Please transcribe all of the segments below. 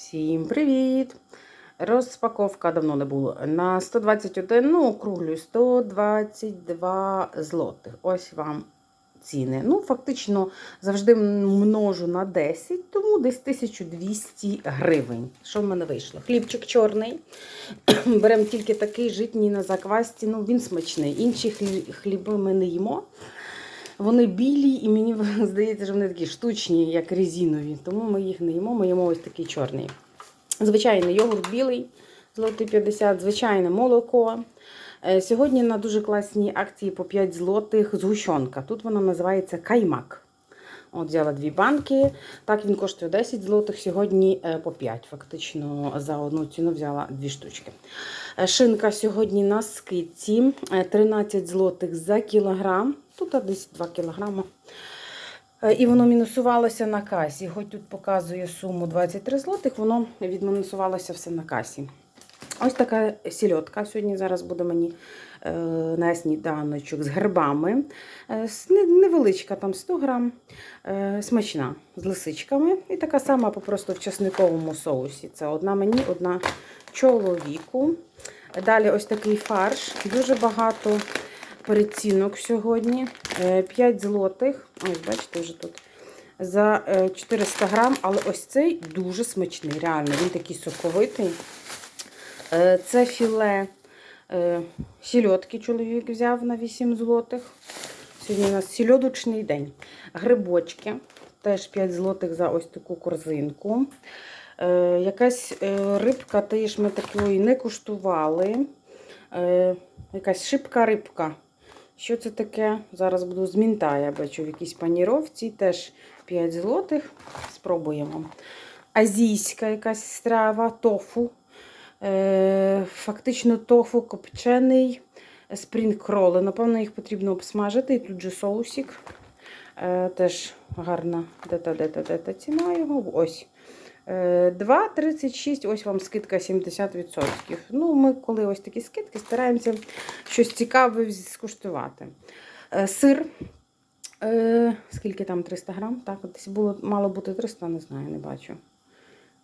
Всім привіт! Розпаковка давно не було. На 121, ну, округлюю, 122 злотих. Ось вам ціни. Ну, фактично, завжди множу на 10, тому десь 1200 гривень. Що в мене вийшло? Хлібчик чорний. Беремо тільки такий житній на заквасті. Ну, він смачний. Інші хліби ми не їмо. Вони білі, і мені здається, що вони такі штучні, як резинові. Тому ми їх не їмо, ми їмо ось такий чорний. Звичайний йогурт білий, злотий 50, звичайне молоко. Е, Сьогодні на дуже класній акції по 5 злотих згущенка. Тут вона називається каймак. От взяла дві банки. Так він коштує 10 злотих, сьогодні е, по 5. Фактично за одну ціну взяла дві штучки. Е, Шинка сьогодні на скидці е, 13 злотих за кілограм. Тут десь 2 кілограма. Е, І воно мінусувалося на касі. Хоч тут показує суму 23 злотих, воно відмінусувалося все на касі. Ось така сільотка. Сьогодні зараз буде мені е, на сніданочок з грибами. Е, невеличка, там 100 грам, смачна з лисичками. І така сама попросту в часниковому соусі. Це одна мені, одна чоловіку. Далі ось такий фарш. Дуже багато перецінок сьогодні. 5 злотих. Ось, бачите, вже тут. За е, 400 грам, але ось цей дуже смачний, реально, він такий соковитий. Е, Це філе е, сільотки чоловік взяв на 8 злотих. Сьогодні у нас сільодочний день. Грибочки, теж 5 злотих за ось таку корзинку. Е, Якась е, рибка, теж ми такої не куштували. Е, Якась шибка рибка. Що це таке? Зараз буду з мінта, я бачу в якійсь паніровці. Теж 5 злотих. Спробуємо. Азійська якась страва, тофу. Е, Фактично тофу копчений спрінг-кроли. Напевно, їх потрібно обсмажити. І тут же соусик. Е, Теж гарна де-та, де-та, де-та ціна його. Ось. Е, 2,36, ось вам скидка 70%. Ну, ми, коли ось такі скидки, стараємося щось цікаве скуштувати. Е, Сир. Е, Скільки там 300 грам? Так, десь було, мало бути 300, не знаю, не бачу.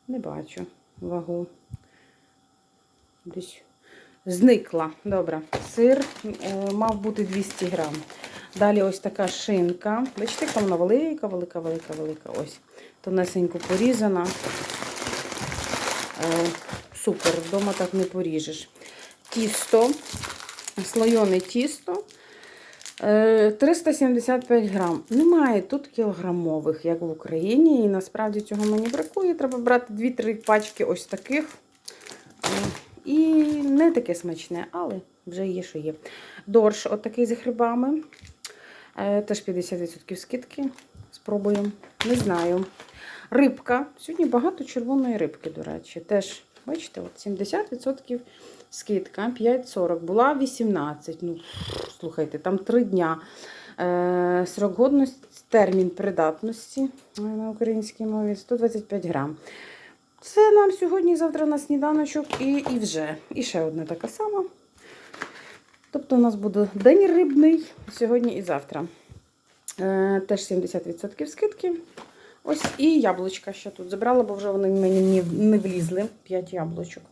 Не бачу вагу. Десь зникла. Добре. Сир е, мав бути 200 грам. Далі ось така шинка. Бачите, яка вона велика, велика, велика, велика. Ось. Тонесенько порізана. Е, супер, вдома так не поріжеш. Тісто, слойоне тісто. Е, 375 грам. Немає тут кілограмових, як в Україні. І насправді цього мені бракує. Треба брати 2-3 пачки ось таких. Е, І не таке смачне, але вже є, що є. Дорш, отакий з грибами. Е, Теж 50% скидки. Спробуємо. Не знаю. Рибка. Сьогодні багато червоної рибки, до речі. Теж, бачите, от 70% скидка. 5,40. Була 18. Ну, слухайте, там 3 дня. Е, срок годності, термін придатності е, на українській мові 125 грам. Це нам сьогодні, завтра на сніданочок і, і вже. І ще одна така сама. Тобто у нас буде день рибний сьогодні і завтра. Е, теж 70% скидки. Ось і яблучка ще тут забрала, бо вже вони мені не, влізли. 5 яблучок.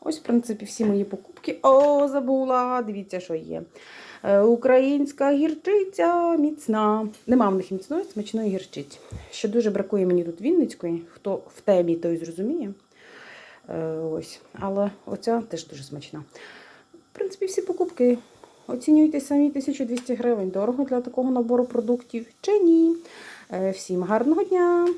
Ось, в принципі, всі мої покупки. О, забула! Дивіться, що є. Е, Українська гірчиця міцна. Нема в них міцної смачної гірчиці. Ще дуже бракує мені тут Вінницької. Хто в темі, той зрозуміє. Е, Ось. Але оця теж дуже смачна. В принципі, всі покупки оцінюйте самі 1200 гривень. Дорого для такого набору продуктів чи ні. Е, Всім гарного дня!